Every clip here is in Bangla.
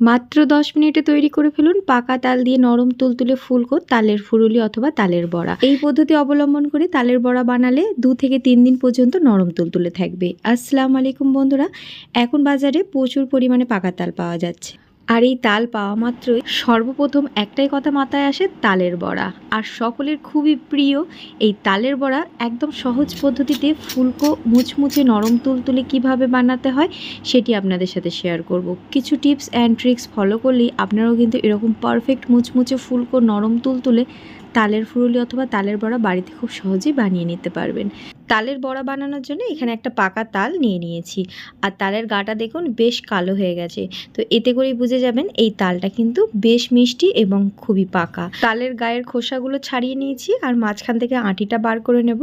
মাত্র দশ মিনিটে তৈরি করে ফেলুন পাকা তাল দিয়ে নরম তুলতুলে ফুলকো তালের ফুরুলি অথবা তালের বড়া। এই পদ্ধতি অবলম্বন করে তালের বড়া বানালে দু থেকে তিন দিন পর্যন্ত নরম তুলতুলে থাকবে। আসসালামু আলাইকুম বন্ধুরা, এখন বাজারে প্রচুর পরিমাণে পাকা তাল পাওয়া যাচ্ছে। আর এই তাল পাওয়া মাত্রই সর্বপ্রথম একটাই কথা মাথায় আসে তালের বড়া। আর সকলের খুবই প্রিয় এই তালের বড়া একদম সহজ পদ্ধতিতে ফুলকো মুচমুচে নরম তুলতুলে কীভাবে বানাতে হয় সেটি আপনাদের সাথে শেয়ার করব। কিছু টিপস অ্যান্ড ট্রিক্স ফলো করলেই আপনারাও কিন্তু এরকম পারফেক্ট মুচমুচে ফুলকো নরম তুলতুলে তালের ফুরুলি অথবা তালের বড়া বাড়িতে খুব সহজেই বানিয়ে নিতে পারবেন। তালের বড়া বানানোর জন্য এখানে একটা পাকা তাল নিয়ে নিয়েছি। আর তালের গাটা দেখুন বেশ কালো হয়ে গেছে। তো এতে করেই বুঝে যাবেন এই তালটা কিন্তু বেশ মিষ্টি এবং খুবই পাকা। তালের গায়ের খোসাগুলো ছাড়িয়ে নিয়েছি আর মাঝখান থেকে আঁটিটা বার করে নেব।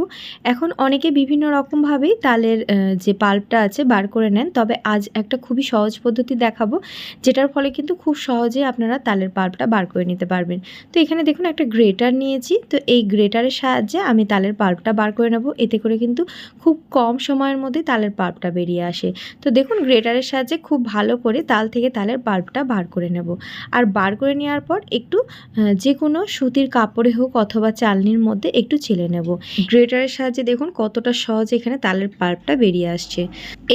এখন অনেকে বিভিন্ন রকমভাবেই তালের যে পাল্পটা আছে বার করে নেন। তবে আজ একটা খুবই সহজ পদ্ধতি দেখাবো, যেটার ফলে কিন্তু খুব সহজেই আপনারা তালের পাল্পটা বার করে নিতে পারবেন। তো এখানে দেখুন একটা গ্রেটার নিয়েছি। তো এই গ্রেটারের সাহায্যে আমি তালের পাল্পটা বার করে নেব। এতে করে কিন্তু খুব কম সময়ের মধ্যে তালের পাল্পটা বেরিয়ে আসে। তো দেখুন, গ্রেটারের সাহায্যে খুব ভালো করে তাল থেকে তালের পাল্পটা বার করে নেব। আর বার করে নেওয়ার পর একটু যে কোনো সুতির কাপড়ে হোক অথবা চালনির মধ্যে একটু ছেলে নেব। গ্রেটারের সাহায্যে দেখুন কতটা সহজ এখানে তালের পাল্পটা বেরিয়ে আসছে।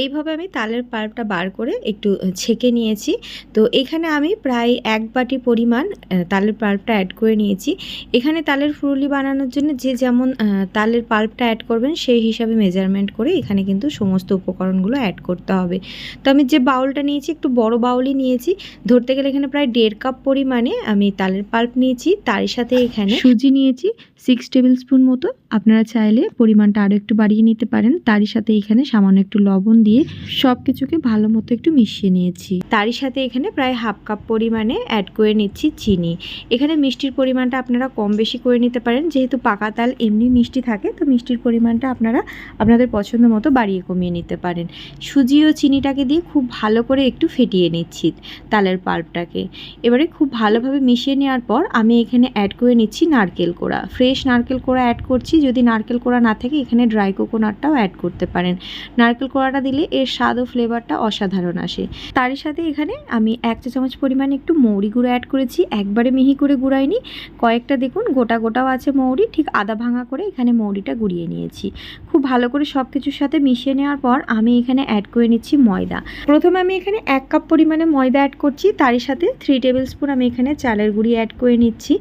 এইভাবে আমি তালের পাল্পটা বার করে একটু ছেঁকে নিয়েছি। তো এখানে আমি প্রায় এক বাটি পরিমাণ তালের পাল্পটা অ্যাড করে নিয়েছি। এখানে তালের ফুরুলি বানানোর জন্য যে যেমন তালের পাল্পটা অ্যাড করবেন সেই হিসাবে মেজারমেন্ট করে এখানে কিন্তু সমস্ত উপকরণগুলো অ্যাড করতে হবে। তো আমি যে বাউলটা নিয়েছি, একটু বড় বাউলই নিয়েছি। ধরতে গেলে এখানে প্রায় দেড় কাপ পরিমাণে আমি তালের পাল্প নিয়েছি তার সাথে এখানে সুজি নিয়েছি সিক্স টেবিল স্পুন মতো আপনারা চাইলে পরিমাণটা আরও একটু বাড়িয়ে নিতে পারেন। তারই সাথে এখানে সামান্য একটু লবণ দিয়ে সব কিছুকে ভালো মতো একটু মিশিয়ে নিয়েছি। তারই সাথে এখানে প্রায় হাফ কাপ পরিমাণে অ্যাড করে নিচ্ছি চিনি। এখানে মিষ্টির পরিমাণটা আপনারা কম বেশি করে নিতে পারেন। যেহেতু পাকা তাল এমনি মিষ্টি থাকে, তো মিষ্টির পরিমাণটা আপনারা আপনাদের পছন্দ মতো বাড়িয়ে কমিয়ে নিতে পারেন। সুজি ও চিনিটাকে দিয়ে খুব ভালো করে একটু ফেটিয়ে নিচ্ছি তালের পাল্পটাকে। এবারে খুব ভালোভাবে মিশিয়ে নেওয়ার পর আমি এখানে অ্যাড করে নিচ্ছি নারকেল কোড়া। ফ্রেশ নারকেল কোড়া অ্যাড করছি। যদি নারকেল কোড়া না থাকে, এখানে ড্রাই কোকোনাটটাও অ্যাড করতে পারেন। নারকেল কোড়াটা দিলে এর স্বাদ ও ফ্লেভারটা অসাধারণ আসে। তারই সাথে এখানে আমি এক চা চামচ পরিমাণে একটু মৌরি গুঁড়ো অ্যাড করেছি। একবারে মিহি করে গুঁড়াইনি। কয়েকটা দেখুন, গোটা গোটাও আছে মৌরি। ঠিক আদা ভাঙা করে এখানে মৌরিটা গুঁড়িয়ে নিয়েছি। খুব ভালো করে সব কিছুর সাথে মিশিয়ে নেওয়ার পর আমি এখানে অ্যাড করে নিচ্ছি ময়দা। প্রথমে আমি এখানে এক কাপ পরিমাণে ময়দা অ্যাড করছি, তারই সাথে থ্রি টেবিল স্পুন আমি এখানে চালের গুঁড়ি অ্যাড করে নিচ্ছি।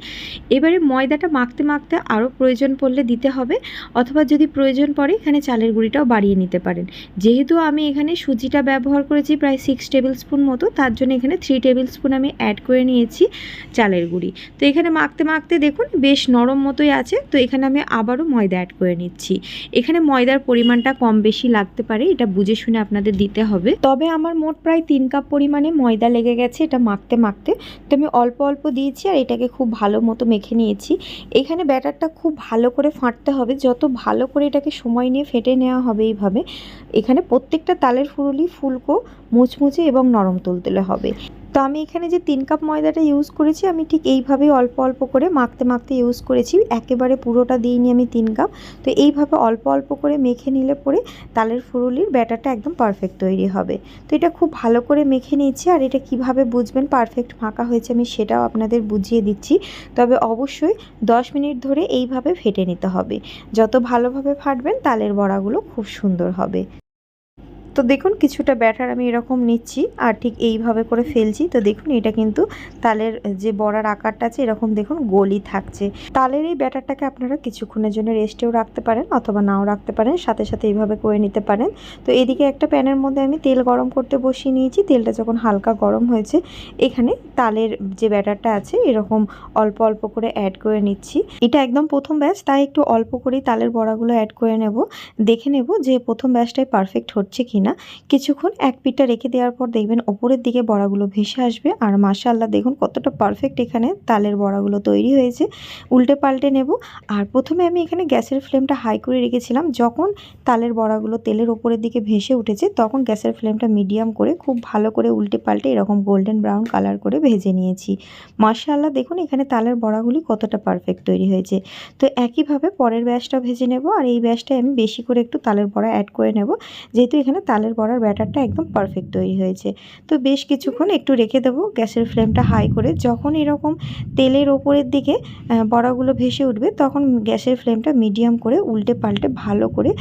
এবারে ময়দাটা মাখতে মাখতে আরও প্রয়োজন পড়লে দিতে হবে, অথবা যদি প্রয়োজন পড়ে এখানে চালের গুঁড়িটাও বাড়িয়ে নিতে পারেন। যেহেতু আমি এখানে সুজিটা ব্যবহার করেছি প্রায় সিক্স টেবিল স্পুন মতো, তার জন্য এখানে থ্রি টেবিল স্পুন আমি অ্যাড করে নিয়েছি চালের গুঁড়ি। তো এখানে মাখতে মাখতে দেখুন বেশ নরম মতোই আছে, তো এখানে আমি আবারও ময়দা অ্যাড করে নিচ্ছি। এখানে ময়দার পরিমাণটা কম বেশি লাগতে পারে, এটা বুঝে শুনে আপনাদের দিতে হবে। তবে আমার মোট প্রায় তিন কাপ পরিমাণে ময়দা লেগে গেছে এটা মাখতে মাখতে। তো আমি অল্প অল্প দিয়েছি আর এটাকে খুব ভালো মতো মেখে নিয়েছি। এখানে ব্যাটারটা খুব ভালো করে ফাটতে হবে, যত ভালো করে এটাকে সময় নিয়ে ফেটে নেওয়া হবে এইভাবে, এখানে প্রত্যেকটা তালের ফুরুলি ফুলকো, মুচমুচে এবং নরম তুলতুলে হবে। তো আমি এখানে যে তিন কাপ ময়দাটা ইউজ করেছি, আমি ঠিক এইভাবেই অল্প অল্প করে মাখতে মাখতে ইউজ করেছি। একেবারে পুরোটা দিইনি আমি তিন কাপ। তো এইভাবে অল্প অল্প করে মেখে নিলে পরে তালের ফুরুলির ব্যাটারটা একদম পারফেক্ট তৈরি হবে। তো এটা খুব ভালো করে মেখে নিয়েছি আর এটা কীভাবে বুঝবেন পারফেক্ট মাখা হয়েছে আমি সেটাও আপনাদের বুঝিয়ে দিচ্ছি। তবে অবশ্যই দশ মিনিট ধরে এইভাবে ফেটে নিতে হবে। যত ভালোভাবে ফাটবেন তালের বড়াগুলো খুব সুন্দর হবে। তো দেখুন, কিছুটা ব্যাটার আমি এরকম নিচ্ছি আর ঠিক এইভাবে করে ফেলছি। তো দেখুন, এটা কিন্তু তালের যে বড়ার আকারটা আছে, এরকম দেখুন গলি থাকছে। তালের এই ব্যাটারটাকে আপনারা কিছুক্ষণের জন্য রেস্টেও রাখতে পারেন অথবা নাও রাখতে পারেন, সাথে সাথে এইভাবে করে নিতে পারেন। তো এদিকে একটা প্যানের মধ্যে আমি তেল গরম করতে বসিয়ে নিয়েছি। তেলটা যখন হালকা গরম হয়েছে, এখানে তালের যে ব্যাটারটা আছে, এরকম অল্প অল্প করে অ্যাড করে নিচ্ছি। এটা একদম প্রথম ব্যাচ তাই একটু অল্প করেই তালের বড়াগুলো অ্যাড করে নেব। দেখে নেব যে প্রথম ব্যাচটাই পারফেক্ট হচ্ছে কি না কিছুক্ষণ এক পিঠটা রেখে দেওয়ার পর দেখবেন ওপরের দিকে বড়াগুলো ভেসে আসবে। আর মাশাল্লাহ দেখুন কতটা পারফেক্ট এখানে তালের বড়াগুলো তৈরি হয়েছে। উল্টে পাল্টে নেব। আর প্রথমে আমি এখানে গ্যাসের ফ্লেমটা হাই করে রেখেছিলাম। যখন তালের বড়াগুলো তেলের ওপরের দিকে ভেসে উঠেছে, তখন গ্যাসের ফ্লেমটা মিডিয়াম করে খুব ভালো করে উল্টে পাল্টে এরকম গোল্ডেন ব্রাউন কালার করে ভেজে নিয়েছি। মাশাআল্লাহ, দেখুন এখানে তালের বড়াগুলি কতটা পারফেক্ট তৈরি হয়েছে। তো একইভাবে পরের ব্যাচটা ভেজে নেব আর এই ব্যাচটায় আমি বেশি করে একটু তালের বড়া অ্যাড করে নেব। যেহেতু এখানে তালের বড়ার ব্যাটারটা একদম পারফেক্ট তৈরি হয়েছে। তো বেশ কিছুক্ষণ একটু রেখে দেবো গ্যাসের ফ্লেমটা হাই করে। যখন এরকম তেলের ওপরের দিকে বড়াগুলো ভেসে উঠবে, তখন গ্যাসের ফ্লেমটা মিডিয়াম করে উল্টে পাল্টে ভালো করে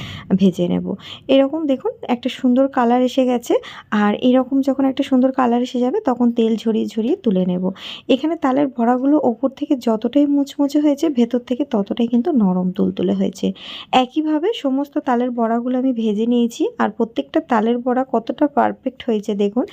ভেজে নেব। এরকম দেখুন একটা সুন্দর কালার এসে গেছে। আর এরকম যখন একটা সুন্দর কালার এসে যাবে, তখন তেল ঝরিয়ে ঝরিয়ে তুলে নেব। এখানে তালের বড়াগুলো ওপর থেকে যতটাই মুচমুচে হয়েছে, ভেতর থেকে ততটাই কিন্তু নরম তুলতুলে হয়েছে। একইভাবে সমস্ত তালের বড়াগুলো আমি ভেজে নিয়েছি আর প্রত্যেকটা তালের বড়া কতটা পারফেক্ট হয়েছে দেখুন।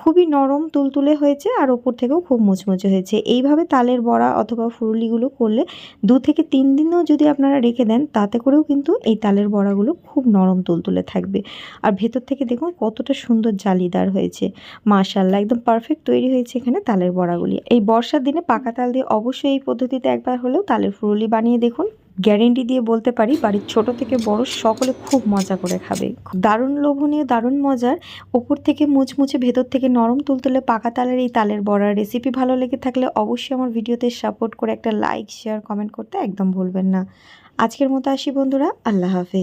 খুবই নরম তুলতুলে হয়েছে আর ওপর থেকেও খুব মুচমুচে হয়েছে। এইভাবে তালের বড়া অথবা ফুরুলিগুলো করলে দু থেকে তিন দিনও যদি আপনারা রেখে দেন, তাতে করেও কিন্তু এই তালের বড়াগুলো খুব নরম তুলতুলে থাকবে। আর ভেতর থেকে দেখুন কতটা সুন্দর জালিদার হয়েছে। মাশাল্লাহ একদম পারফেক্ট তৈরি হয়েছে এখানে। তালের বড়াগুলি। এই বর্ষার দিনে পাকা তাল দিয়ে অবশ্যই এই পদ্ধতিতে একবার হলেও তালের ফুরুলি বানিয়ে দেখুন। গ্যারেন্টি দিয়ে বলতে পারি, বাড়ির ছোট থেকে বড় সকলে খুব মজা করে খাবে। দারুণ লোভনীয়, দারুণ মজার। ওপর থেকে মুচমুচে, ভেতর থেকে নরম তুলতুলে পাকা তালের এই তালের বড়ার রেসিপি ভালো লেগে থাকলে অবশ্যই আমার ভিডিওতে সাপোর্ট করে একটা লাইক শেয়ার কমেন্ট করতে একদম ভুলবেন না। আজকের মতো আসি বন্ধুরা, আল্লাহ হাফেজ।